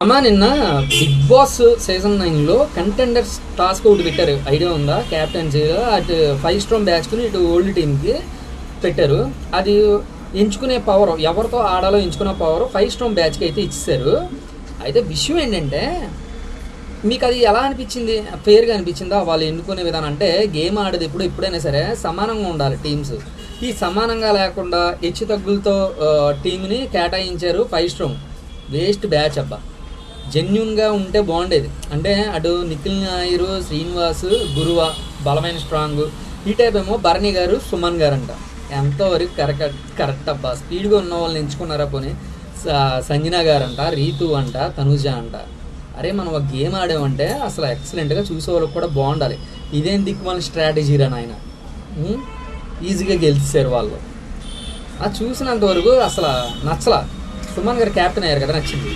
అమ్మా నిన్న Bigg Boss season నైన్లో కంటెండర్స్ టాస్క్ ఒకటి పెట్టారు. ఐడియా ఉందా? క్యాప్టెన్సీలో అటు ఫైవ్ స్ట్రాంగ్ బ్యాట్స్ని ఇటు ఓల్డ్ టీమ్కి పెట్టారు. అది ఎంచుకునే పవర్ ఎవరితో ఆడాలో ఎంచుకునే పవర్ ఫైవ్ స్ట్రాంగ్ బ్యాచ్కి అయితే ఇచ్చేసారు అయితే విషయం ఏంటంటే మీకు అది ఎలా అనిపించింది? ఫేర్గా అనిపించిందా? వాళ్ళు ఎన్నుకునే విధానం అంటే గేమ్ ఆడేది ఎప్పుడు ఎప్పుడైనా సరే సమానంగా ఉండాలి టీమ్స్ ఈ సమానంగా లేకుండా హెచ్చు తగ్గులతో టీంని కేటాయించారు ఫైవ్ స్ట్రోమ్ వేస్ట్ బ్యాచ్ అబ్బా. జెన్యున్గా ఉంటే బాగుండేది. అంటే అటు నిఖిల్ నాయరు శ్రీనివాస్ గురువ బలమైన స్ట్రాంగ్ ఈ టైప్ ఏమో భరణి గారు సుమన్ గారు అంట ఎంతవరకు కరెక్ట్ కరెక్ట్ అబ్బా. స్పీడ్గా ఉన్న వాళ్ళని ఎంచుకున్నారా పోనీ. సంజన గారు అంట రీతు అంట తనుజ అంట. అరే మనం ఒక గేమ్ ఆడామంటే అసలు ఎక్సలెంట్గా చూసే వాళ్ళకి కూడా బాగుండాలి. ఇదేం దిక్కుమాల స్ట్రాటజీ రా నాయన? ఈజీగా గెలిచారు వాళ్ళు. అది చూసినంత వరకు అసలు నచ్చలా. సుమన్ గారు క్యాప్టెన్ అయ్యారు కదా నచ్చింది.